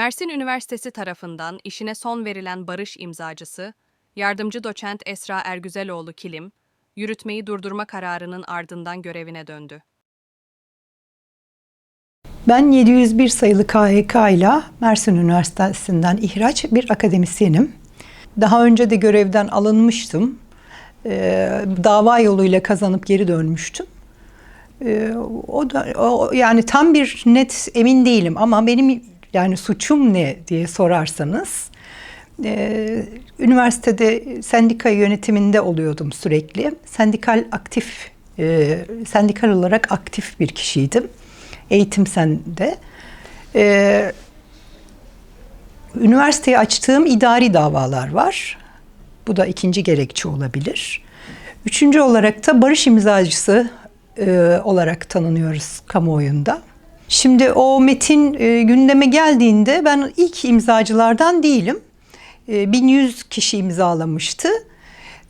Mersin Üniversitesi tarafından işine son verilen barış imzacısı, yardımcı doçent Esra Ergüzeloğlu Kilim, yürütmeyi durdurma kararının ardından görevine döndü. Ben 701 sayılı KHK ile Mersin Üniversitesi'nden ihraç bir akademisyenim. Daha önce de görevden alınmıştım. Ee, dava yoluyla kazanıp geri dönmüştüm. Ee, o da o, yani tam bir net emin değilim ama benim yani suçum ne diye sorarsanız e, üniversitede sendika yönetiminde oluyordum sürekli. Sendikal aktif e, sendikal olarak aktif bir kişiydim. Eğitim sende. E, üniversiteye açtığım idari davalar var. Bu da ikinci gerekçe olabilir. Üçüncü olarak da barış imzacısı e, olarak tanınıyoruz kamuoyunda. Şimdi o metin e, gündeme geldiğinde ben ilk imzacılardan değilim. E, 1100 kişi imzalamıştı.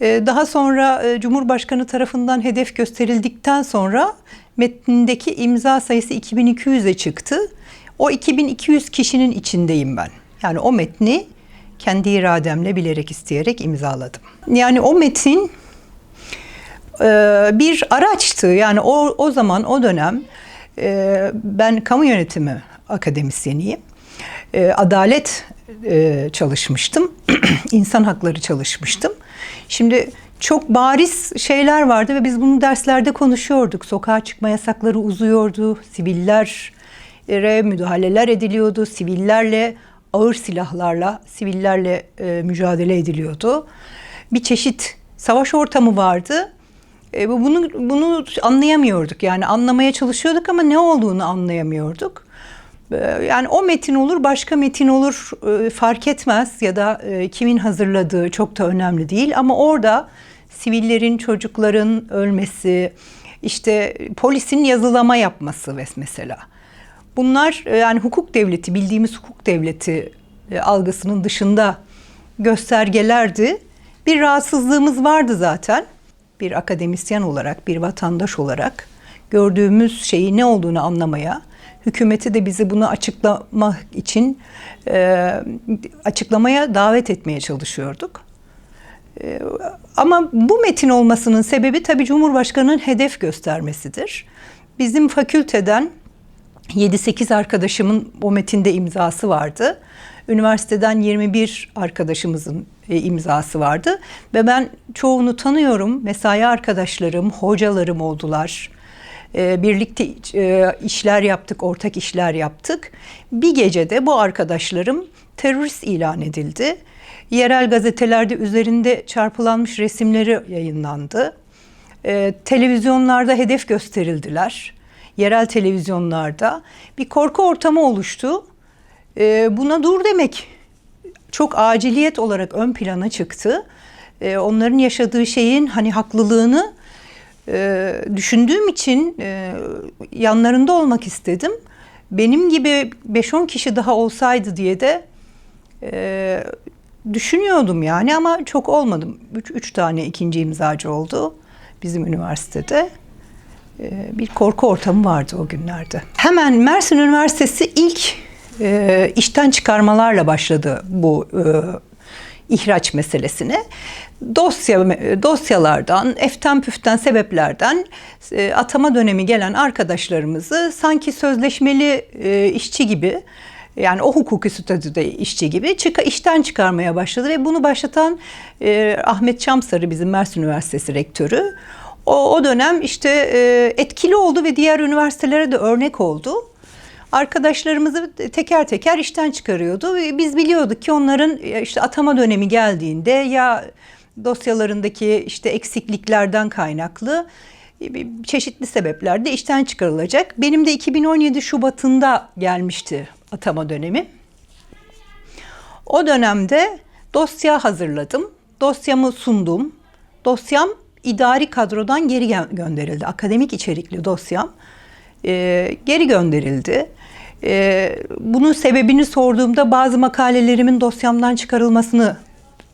E, daha sonra e, Cumhurbaşkanı tarafından hedef gösterildikten sonra metnindeki imza sayısı 2200'e çıktı. O 2200 kişinin içindeyim ben. Yani o metni kendi irademle bilerek isteyerek imzaladım. Yani o metin e, bir araçtı. Yani o, o zaman o dönem e, ben kamu yönetimi akademisyeniyim. E, adalet e, çalışmıştım. insan hakları çalışmıştım. Şimdi çok bariz şeyler vardı ve biz bunu derslerde konuşuyorduk. Sokağa çıkma yasakları uzuyordu. Sivillere müdahaleler ediliyordu. Sivillerle ağır silahlarla sivillerle e, mücadele ediliyordu. Bir çeşit savaş ortamı vardı. E, bunu bunu anlayamıyorduk. Yani anlamaya çalışıyorduk ama ne olduğunu anlayamıyorduk. E, yani o metin olur, başka metin olur e, fark etmez ya da e, kimin hazırladığı çok da önemli değil ama orada sivillerin, çocukların ölmesi, işte polisin yazılama yapması mesela. Bunlar yani hukuk devleti, bildiğimiz hukuk devleti algısının dışında göstergelerdi. Bir rahatsızlığımız vardı zaten. Bir akademisyen olarak, bir vatandaş olarak gördüğümüz şeyi ne olduğunu anlamaya, hükümeti de bizi bunu açıklamak için e, açıklamaya davet etmeye çalışıyorduk. E, ama bu metin olmasının sebebi tabii Cumhurbaşkanı'nın hedef göstermesidir. Bizim fakülteden 7-8 arkadaşımın o metinde imzası vardı. Üniversiteden 21 arkadaşımızın e, imzası vardı ve ben çoğunu tanıyorum. Mesai arkadaşlarım, hocalarım oldular. E, birlikte e, işler yaptık, ortak işler yaptık. Bir gecede bu arkadaşlarım terörist ilan edildi. Yerel gazetelerde üzerinde çarpılanmış resimleri yayınlandı. Televizyonlarda hedef gösterildiler yerel televizyonlarda bir korku ortamı oluştu. E, buna dur demek çok aciliyet olarak ön plana çıktı. E, onların yaşadığı şeyin hani haklılığını e, düşündüğüm için e, yanlarında olmak istedim. Benim gibi 5-10 kişi daha olsaydı diye de e, düşünüyordum yani ama çok olmadım. 3 tane ikinci imzacı oldu bizim üniversitede bir korku ortamı vardı o günlerde. Hemen Mersin Üniversitesi ilk e, işten çıkarmalarla başladı bu e, ihraç meselesine. Dosya dosyalardan, eften püften sebeplerden e, atama dönemi gelen arkadaşlarımızı sanki sözleşmeli e, işçi gibi yani o hukuki statüde işçi gibi çıka, işten çıkarmaya başladı ve bunu başlatan e, Ahmet Çamsarı bizim Mersin Üniversitesi rektörü. O, o dönem işte e, etkili oldu ve diğer üniversitelere de örnek oldu. Arkadaşlarımızı teker teker işten çıkarıyordu. Biz biliyorduk ki onların işte atama dönemi geldiğinde ya dosyalarındaki işte eksikliklerden kaynaklı e, çeşitli sebeplerle işten çıkarılacak. Benim de 2017 Şubat'ında gelmişti atama dönemi. O dönemde dosya hazırladım. Dosyamı sundum. Dosyam idari kadrodan geri gönderildi. Akademik içerikli dosyam e, geri gönderildi. E, bunun sebebini sorduğumda bazı makalelerimin dosyamdan çıkarılmasını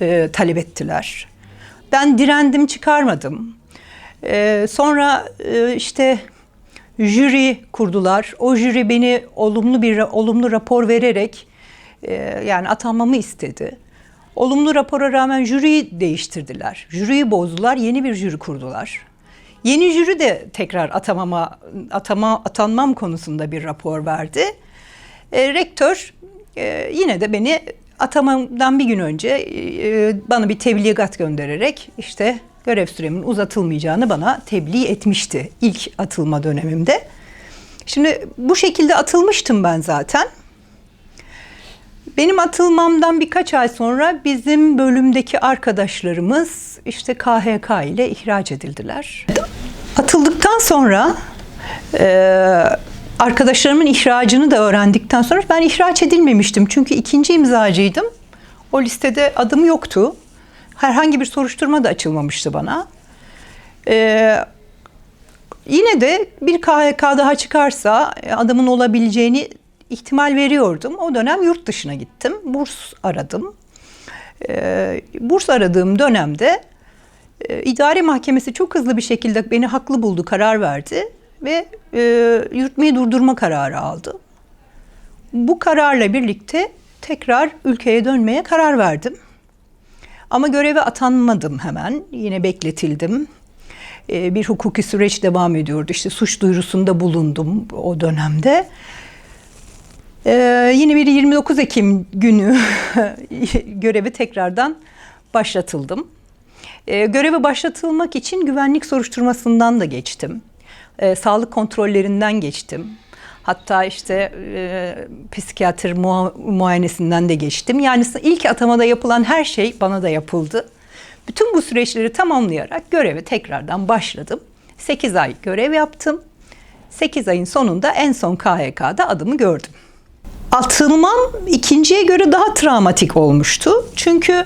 e, talep ettiler. Ben direndim çıkarmadım. E, sonra e, işte jüri kurdular. O jüri beni olumlu bir olumlu rapor vererek e, yani atanmamı istedi. Olumlu rapora rağmen jüriyi değiştirdiler. Jüriyi bozdular, yeni bir jüri kurdular. Yeni jüri de tekrar atamama, atama, atanmam konusunda bir rapor verdi. E, rektör e, yine de beni atamamdan bir gün önce e, bana bir tebligat göndererek işte görev süremin uzatılmayacağını bana tebliğ etmişti ilk atılma dönemimde. Şimdi bu şekilde atılmıştım ben zaten. Benim atılmamdan birkaç ay sonra bizim bölümdeki arkadaşlarımız işte KHK ile ihraç edildiler. Atıldıktan sonra e, arkadaşlarımın ihracını da öğrendikten sonra ben ihraç edilmemiştim. Çünkü ikinci imzacıydım. O listede adım yoktu. Herhangi bir soruşturma da açılmamıştı bana. E, yine de bir KHK daha çıkarsa e, adamın olabileceğini ihtimal veriyordum. O dönem yurt dışına gittim. Burs aradım. Ee, burs aradığım dönemde e, idare mahkemesi çok hızlı bir şekilde beni haklı buldu, karar verdi ve e, yürütmeyi durdurma kararı aldı. Bu kararla birlikte tekrar ülkeye dönmeye karar verdim. Ama göreve atanmadım hemen. Yine bekletildim. Ee, bir hukuki süreç devam ediyordu. İşte suç duyurusunda bulundum o dönemde. Ee, yine bir 29 Ekim günü görevi tekrardan başlatıldım. Ee, göreve başlatılmak için güvenlik soruşturmasından da geçtim. Ee, sağlık kontrollerinden geçtim. Hatta işte e, psikiyatr mua- muayenesinden de geçtim. Yani ilk atamada yapılan her şey bana da yapıldı. Bütün bu süreçleri tamamlayarak göreve tekrardan başladım. 8 ay görev yaptım. 8 ayın sonunda en son KHK'da adımı gördüm. Atılmam ikinciye göre daha travmatik olmuştu. Çünkü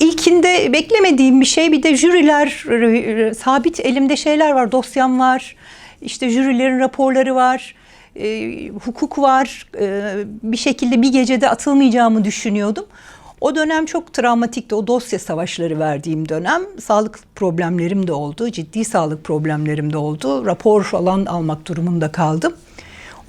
ilkinde beklemediğim bir şey bir de jüriler sabit elimde şeyler var, dosyam var. İşte jürilerin raporları var. e, hukuk var. E, bir şekilde bir gecede atılmayacağımı düşünüyordum. O dönem çok travmatikti. O dosya savaşları verdiğim dönem. Sağlık problemlerim de oldu. Ciddi sağlık problemlerim de oldu. Rapor falan almak durumunda kaldım.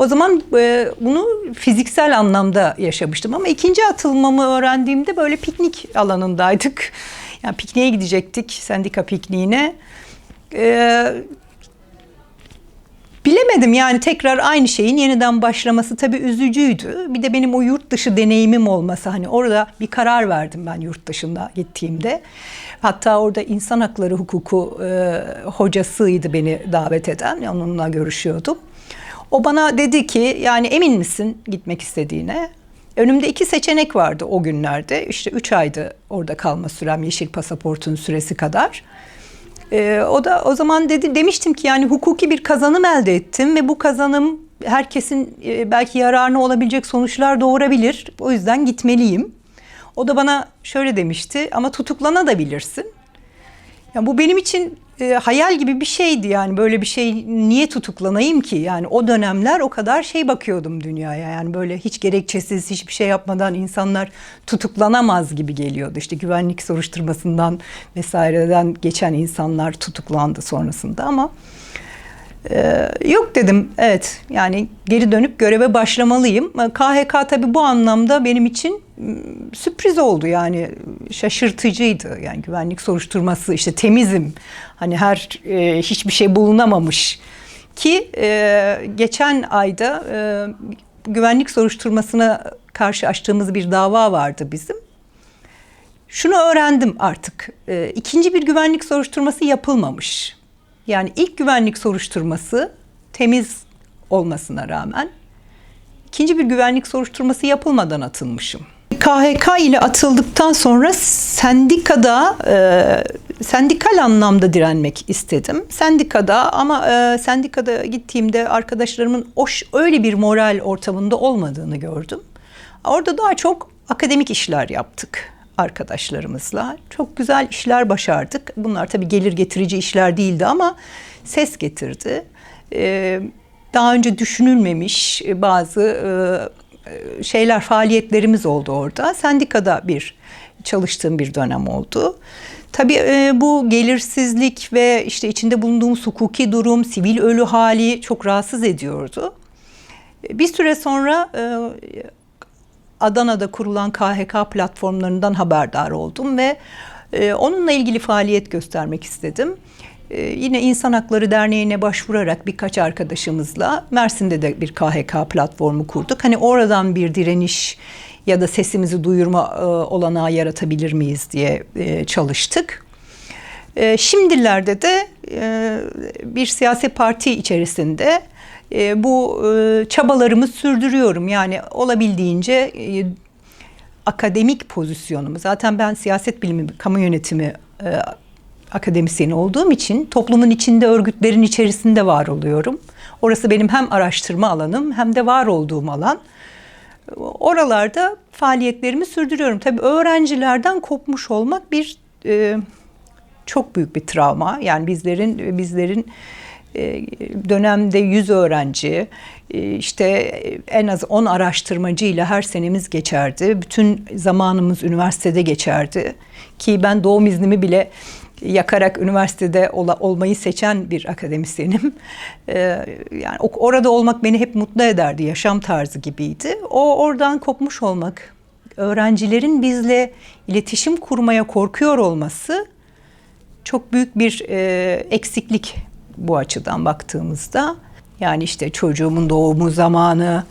O zaman e, bunu fiziksel anlamda yaşamıştım ama ikinci atılmamı öğrendiğimde böyle piknik alanındaydık. Yani pikniğe gidecektik, sendika pikniğine. E, bilemedim yani tekrar aynı şeyin yeniden başlaması tabii üzücüydü. Bir de benim o yurt dışı deneyimim olması hani orada bir karar verdim ben yurt dışında gittiğimde. Hatta orada insan hakları hukuku e, hocasıydı beni davet eden. Onunla görüşüyordum. O bana dedi ki yani emin misin gitmek istediğine? Önümde iki seçenek vardı o günlerde. İşte üç aydı orada kalma sürem yeşil pasaportun süresi kadar. Ee, o da o zaman dedi demiştim ki yani hukuki bir kazanım elde ettim ve bu kazanım herkesin e, belki yararına olabilecek sonuçlar doğurabilir. O yüzden gitmeliyim. O da bana şöyle demişti ama tutuklanabilirsin. Yani bu benim için e, hayal gibi bir şeydi yani böyle bir şey niye tutuklanayım ki? Yani o dönemler o kadar şey bakıyordum dünyaya yani böyle hiç gerekçesiz hiçbir şey yapmadan insanlar tutuklanamaz gibi geliyordu. İşte güvenlik soruşturmasından vesaireden geçen insanlar tutuklandı sonrasında ama ee, yok dedim evet yani geri dönüp göreve başlamalıyım. KHK tabii bu anlamda benim için sürpriz oldu yani şaşırtıcıydı. Yani güvenlik soruşturması işte temizim hani her e, hiçbir şey bulunamamış ki e, geçen ayda e, güvenlik soruşturmasına karşı açtığımız bir dava vardı bizim. Şunu öğrendim artık. E, ikinci bir güvenlik soruşturması yapılmamış. Yani ilk güvenlik soruşturması temiz olmasına rağmen ikinci bir güvenlik soruşturması yapılmadan atılmışım. KHK ile atıldıktan sonra sendikada e, sendikal anlamda direnmek istedim. Sendikada ama e, sendikada gittiğimde arkadaşlarımın o öyle bir moral ortamında olmadığını gördüm. Orada daha çok akademik işler yaptık arkadaşlarımızla. Çok güzel işler başardık. Bunlar tabii gelir getirici işler değildi ama ses getirdi. Ee, daha önce düşünülmemiş bazı e, şeyler, faaliyetlerimiz oldu orada. Sendikada bir çalıştığım bir dönem oldu. Tabii e, bu gelirsizlik ve işte içinde bulunduğumuz hukuki durum, sivil ölü hali çok rahatsız ediyordu. Bir süre sonra e, Adana'da kurulan KHK platformlarından haberdar oldum ve e, onunla ilgili faaliyet göstermek istedim. E, yine İnsan Hakları Derneği'ne başvurarak birkaç arkadaşımızla Mersin'de de bir KHK platformu kurduk. Hani oradan bir direniş ya da sesimizi duyurma e, olanağı yaratabilir miyiz diye e, çalıştık. E, şimdilerde de e, bir siyasi parti içerisinde e, bu e, çabalarımı sürdürüyorum. Yani olabildiğince e, akademik pozisyonumu zaten ben siyaset bilimi, kamu yönetimi e, akademisyeni olduğum için toplumun içinde örgütlerin içerisinde var oluyorum. Orası benim hem araştırma alanım hem de var olduğum alan. Oralarda faaliyetlerimi sürdürüyorum. Tabii öğrencilerden kopmuş olmak bir e, çok büyük bir travma. Yani bizlerin bizlerin dönemde 100 öğrenci, e, işte en az 10 araştırmacıyla her senemiz geçerdi. Bütün zamanımız üniversitede geçerdi. Ki ben doğum iznimi bile yakarak üniversitede ol, olmayı seçen bir akademisyenim. Ee, yani orada olmak beni hep mutlu ederdi, yaşam tarzı gibiydi. O oradan kopmuş olmak, öğrencilerin bizle iletişim kurmaya korkuyor olması çok büyük bir e, eksiklik bu açıdan baktığımızda. Yani işte çocuğumun doğumu zamanı,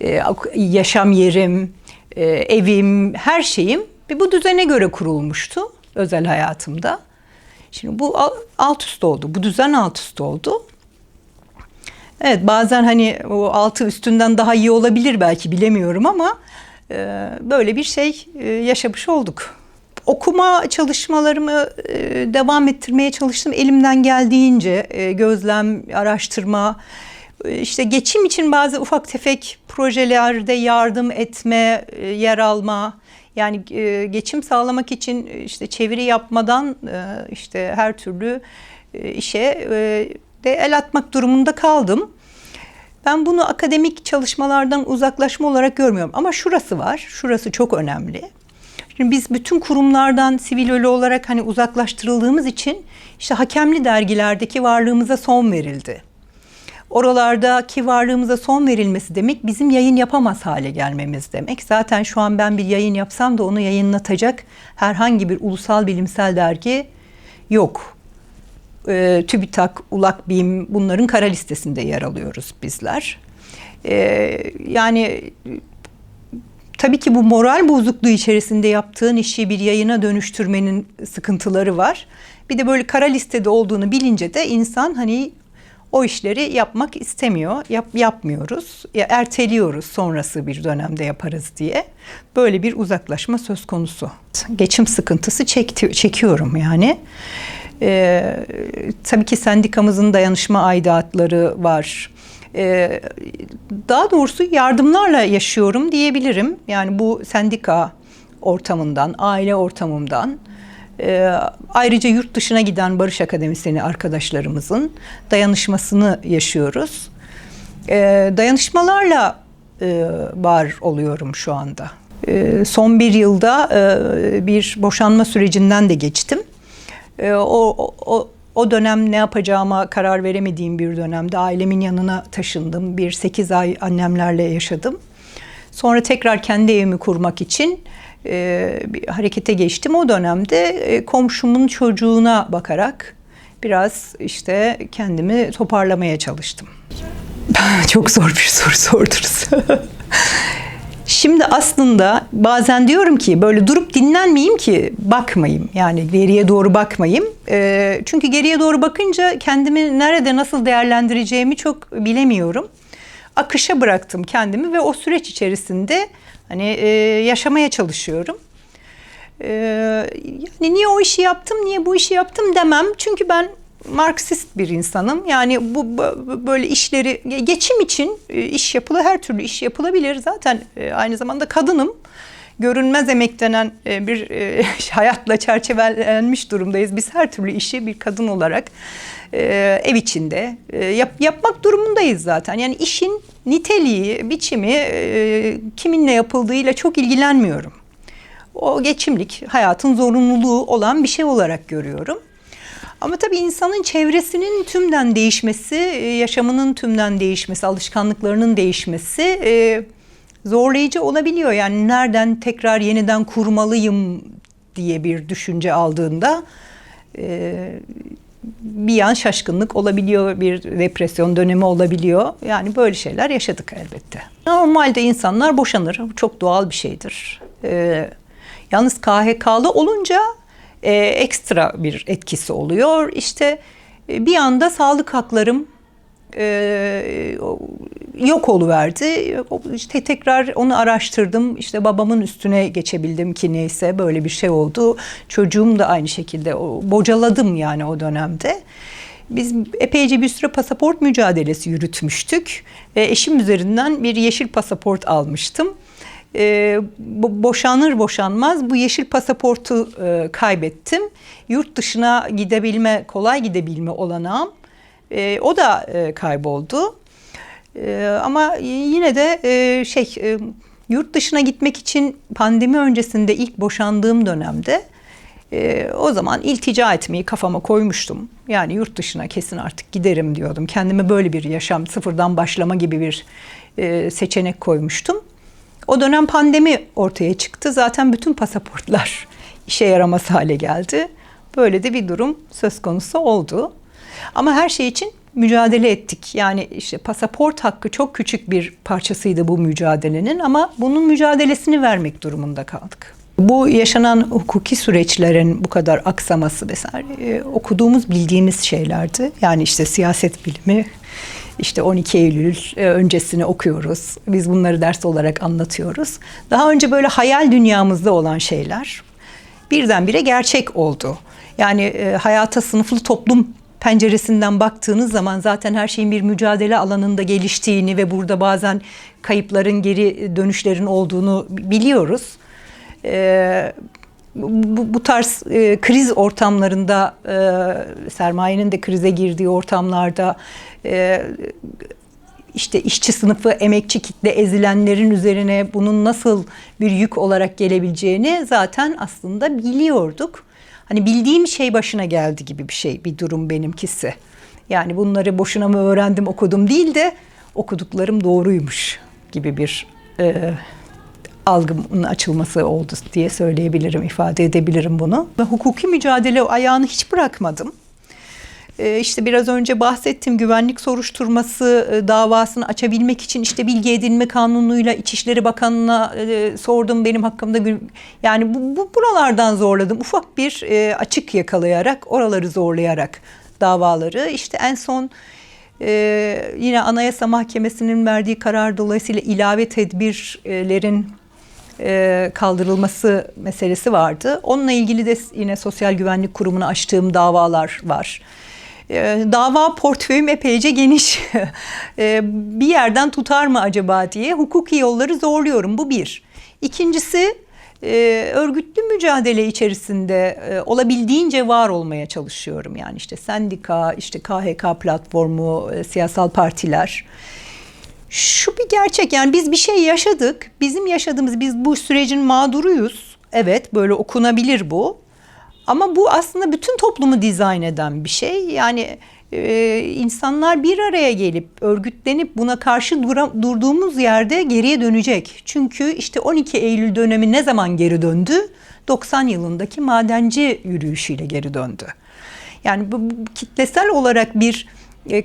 e, yaşam yerim, e, evim, her şeyim bu düzene göre kurulmuştu özel hayatımda. Şimdi bu alt üst oldu. Bu düzen alt üst oldu. Evet bazen hani o altı üstünden daha iyi olabilir belki bilemiyorum ama e, böyle bir şey yaşamış olduk. Okuma çalışmalarımı e, devam ettirmeye çalıştım elimden geldiğince e, gözlem, araştırma, e, işte geçim için bazı ufak tefek projelerde yardım etme, yer alma, yani geçim sağlamak için işte çeviri yapmadan işte her türlü işe de el atmak durumunda kaldım. Ben bunu akademik çalışmalardan uzaklaşma olarak görmüyorum. Ama şurası var, şurası çok önemli. Şimdi biz bütün kurumlardan sivil ölü olarak hani uzaklaştırıldığımız için işte hakemli dergilerdeki varlığımıza son verildi oralardaki varlığımıza son verilmesi demek bizim yayın yapamaz hale gelmemiz demek. Zaten şu an ben bir yayın yapsam da onu yayınlatacak herhangi bir ulusal bilimsel dergi yok. E, TÜBİTAK, ULAK, BİM bunların kara listesinde yer alıyoruz bizler. E, yani tabii ki bu moral bozukluğu içerisinde yaptığın işi bir yayına dönüştürmenin sıkıntıları var. Bir de böyle kara listede olduğunu bilince de insan hani o işleri yapmak istemiyor. Yap, yapmıyoruz. Ya, erteliyoruz sonrası bir dönemde yaparız diye. Böyle bir uzaklaşma söz konusu. Geçim sıkıntısı çekti, çekiyorum yani. Ee, tabii ki sendikamızın dayanışma aidatları var. Ee, daha doğrusu yardımlarla yaşıyorum diyebilirim. Yani bu sendika ortamından, aile ortamımdan, ee, ayrıca yurt dışına giden Barış Akademisyeni arkadaşlarımızın dayanışmasını yaşıyoruz. Ee, dayanışmalarla e, var oluyorum şu anda. Ee, son bir yılda e, bir boşanma sürecinden de geçtim. Ee, o, o, o dönem ne yapacağıma karar veremediğim bir dönemde ailemin yanına taşındım. Bir sekiz ay annemlerle yaşadım. Sonra tekrar kendi evimi kurmak için e, bir harekete geçtim. O dönemde e, komşumun çocuğuna bakarak biraz işte kendimi toparlamaya çalıştım. Çok zor bir soru sordunuz. Şimdi aslında bazen diyorum ki böyle durup dinlenmeyeyim ki bakmayayım. Yani geriye doğru bakmayayım. E, çünkü geriye doğru bakınca kendimi nerede nasıl değerlendireceğimi çok bilemiyorum. Akışa bıraktım kendimi ve o süreç içerisinde Hani e, yaşamaya çalışıyorum. E, yani niye o işi yaptım, niye bu işi yaptım demem. Çünkü ben Marksist bir insanım. Yani bu böyle işleri geçim için e, iş yapılı her türlü iş yapılabilir. Zaten e, aynı zamanda kadınım. Görünmez emek denen e, bir hayatla çerçevelenmiş durumdayız. Biz her türlü işi bir kadın olarak ev içinde yap, yapmak durumundayız zaten. Yani işin niteliği, biçimi kiminle yapıldığıyla çok ilgilenmiyorum. O geçimlik, hayatın zorunluluğu olan bir şey olarak görüyorum. Ama tabii insanın çevresinin tümden değişmesi, yaşamının tümden değişmesi, alışkanlıklarının değişmesi zorlayıcı olabiliyor. Yani nereden tekrar yeniden kurmalıyım diye bir düşünce aldığında e, bir an şaşkınlık olabiliyor, bir depresyon dönemi olabiliyor. Yani böyle şeyler yaşadık elbette. Normalde insanlar boşanır. Bu çok doğal bir şeydir. Yalnız KHK'lı olunca e, ekstra bir etkisi oluyor. İşte e, bir anda sağlık haklarım e, yok oluverdi. İşte tekrar onu araştırdım. İşte babamın üstüne geçebildim ki neyse böyle bir şey oldu. Çocuğum da aynı şekilde bocaladım yani o dönemde. Biz epeyce bir süre pasaport mücadelesi yürütmüştük. E, eşim üzerinden bir yeşil pasaport almıştım. E, bo- boşanır boşanmaz bu yeşil pasaportu e, kaybettim. Yurt dışına gidebilme, kolay gidebilme olanağım e, o da e, kayboldu. E, ama yine de e, şey e, yurt dışına gitmek için pandemi öncesinde ilk boşandığım dönemde e, o zaman iltica etmeyi kafama koymuştum. Yani yurt dışına kesin artık giderim diyordum. Kendime böyle bir yaşam sıfırdan başlama gibi bir e, seçenek koymuştum. O dönem pandemi ortaya çıktı. Zaten bütün pasaportlar işe yaramaz hale geldi. Böyle de bir durum söz konusu oldu. Ama her şey için mücadele ettik. Yani işte pasaport hakkı çok küçük bir parçasıydı bu mücadelenin ama bunun mücadelesini vermek durumunda kaldık. Bu yaşanan hukuki süreçlerin bu kadar aksaması vesaire e, okuduğumuz bildiğimiz şeylerdi. Yani işte siyaset bilimi, işte 12 Eylül e, öncesini okuyoruz. Biz bunları ders olarak anlatıyoruz. Daha önce böyle hayal dünyamızda olan şeyler birdenbire gerçek oldu. Yani e, hayata sınıflı toplum penceresinden baktığınız zaman zaten her şeyin bir mücadele alanında geliştiğini ve burada bazen kayıpların geri dönüşlerin olduğunu biliyoruz. E, bu, bu tarz e, kriz ortamlarında e, sermayenin de krize girdiği ortamlarda e, işte işçi sınıfı, emekçi kitle ezilenlerin üzerine bunun nasıl bir yük olarak gelebileceğini zaten aslında biliyorduk. Hani bildiğim şey başına geldi gibi bir şey, bir durum benimkisi. Yani bunları boşuna mı öğrendim, okudum değil de okuduklarım doğruymuş gibi bir e, algımın açılması oldu diye söyleyebilirim, ifade edebilirim bunu. Ve hukuki mücadele ayağını hiç bırakmadım. Ee, işte biraz önce bahsettim güvenlik soruşturması e, davasını açabilmek için işte bilgi edinme kanunuyla İçişleri Bakanı'na e, sordum benim hakkımda yani bu, bu buralardan zorladım ufak bir e, açık yakalayarak oraları zorlayarak davaları işte en son yine Anayasa Mahkemesi'nin verdiği karar dolayısıyla ilave tedbirlerin e, kaldırılması meselesi vardı. Onunla ilgili de yine Sosyal Güvenlik Kurumu'na açtığım davalar var. E, Dava portföyüm epeyce geniş. E, bir yerden tutar mı acaba diye hukuki yolları zorluyorum. Bu bir. İkincisi örgütlü mücadele içerisinde olabildiğince var olmaya çalışıyorum. Yani işte sendika, işte KHK platformu, siyasal partiler. Şu bir gerçek yani biz bir şey yaşadık. Bizim yaşadığımız biz bu sürecin mağduruyuz. Evet böyle okunabilir bu. Ama bu aslında bütün toplumu dizayn eden bir şey. Yani e, insanlar bir araya gelip örgütlenip buna karşı dura- durduğumuz yerde geriye dönecek. Çünkü işte 12 Eylül dönemi ne zaman geri döndü? 90 yılındaki madenci yürüyüşüyle geri döndü. Yani bu, bu kitlesel olarak bir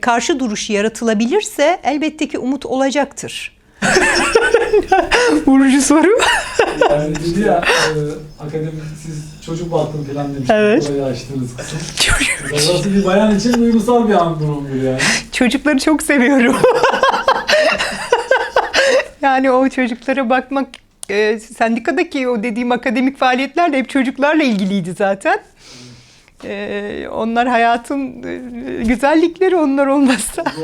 karşı duruş yaratılabilirse elbette ki umut olacaktır. Vurucu soru. Yani dedi ya e, akademi siz çocuk baktım falan demiş. Evet. Burayı açtınız kısım. Burası bir bayan için duygusal bir an durumdur yani. Çocukları çok seviyorum. yani o çocuklara bakmak e, sendikadaki o dediğim akademik faaliyetler de hep çocuklarla ilgiliydi zaten. Ee, onlar hayatın e, güzellikleri onlar olmasa.